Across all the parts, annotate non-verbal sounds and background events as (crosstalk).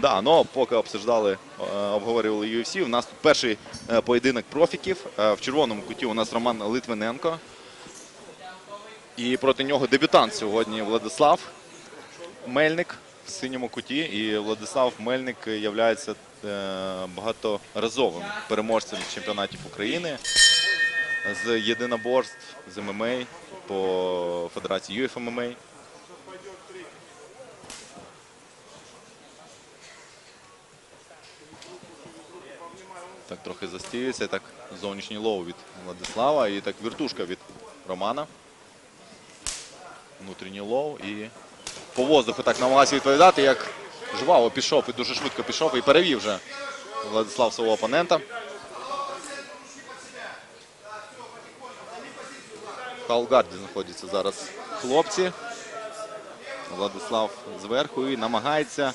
Да, ну поки обсуждали, е, обговорювали UFC, у нас тут перший е, поєдинок профіків. Е, В червоному куті у нас Роман Литвиненко. І проти нього дебютант сьогодні Владислав Мельник в синьому куті. І Владислав Мельник є багаторазовим переможцем чемпіонатів України з єдиноборств, з ММА по Федерації UFMMA. Так трохи застіюється, так зовнішній лоу від Владислава і так віртушка від Романа. Внутрішній лоу і по воздуху так намагався відповідати, як жваво пішов і дуже швидко пішов і перевів вже Владислав свого опонента. В Халгарді знаходяться зараз хлопці. Владислав зверху і намагається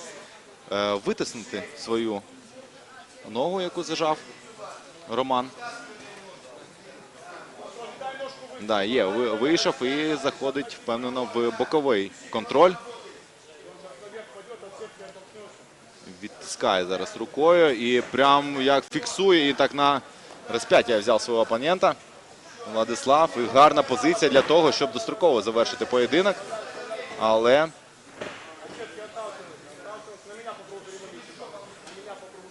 е, витиснути свою ногу, яку зажав Роман. Да, є, вийшов і заходить впевнено в боковий контроль. Відтискає зараз рукою і прям як фіксує і так на розп'яття взяв свого опонента. Владислав. І гарна позиція для того, щоб достроково завершити поєдинок. Але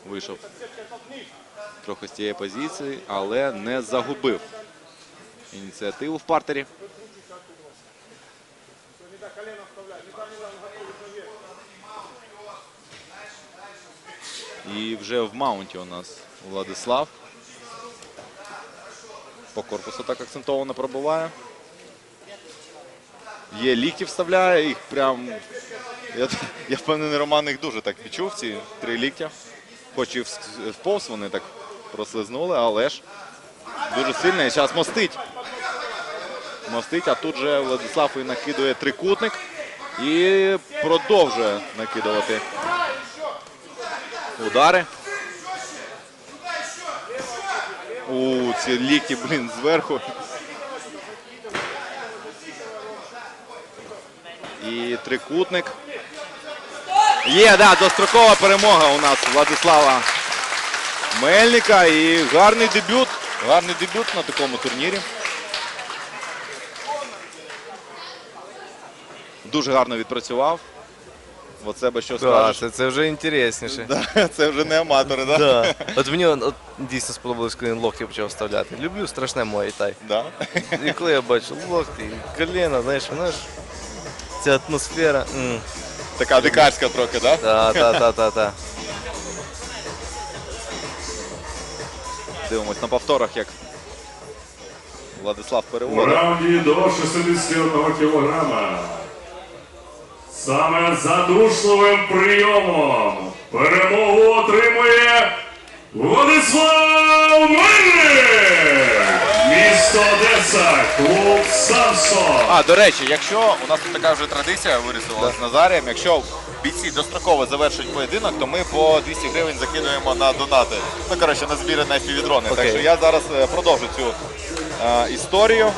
вийшов трохи з цієї позиції, але не загубив ініціативу в партері. І вже в маунті у нас Владислав. По корпусу так акцентовано пробуває. Є лікті вставляє, їх прям. Я, я впевнений, Роман їх дуже так відчув, ці три ліктя. Хоч і вповз вони так прослизнули, але ж дуже сильно. І зараз мостить. Мостить, а тут же Владислав і накидує трикутник і продовжує накидувати удари. У ці лікті, блін, зверху. І трикутник. Є, да, дострокова перемога у нас Владислава Мельника. І гарний дебют. Гарний дебют на такому турнірі. Дуже гарно відпрацював. Оце би що Да, скажеш. це, це вже інтересніше. Да, (laughs) це вже не аматори, да? Да. От мені от, дійсно сподобалось, коли він локті почав вставляти. Люблю страшне муайтай. Да. І коли я бачу локті, коліна, знаєш, ж ця атмосфера. м. Така дикарська трохи, да? Та, та, та, та, та. Дивимось на повторах, як Владислав У переводить. раунді до 61 кілограма. Саме задушливим прийомом перемогу отримує Владислав Мельник! Місто Одеса, клуб Самсон. А, до речі, якщо у нас тут така вже традиція вирисувалася з Назарієм, якщо бійці достроково завершують поєдинок, то ми по 200 гривень закидуємо на донати. Ну, коротше, на збіри на фівідрони. Так Окей. що я зараз е, продовжу цю е, історію.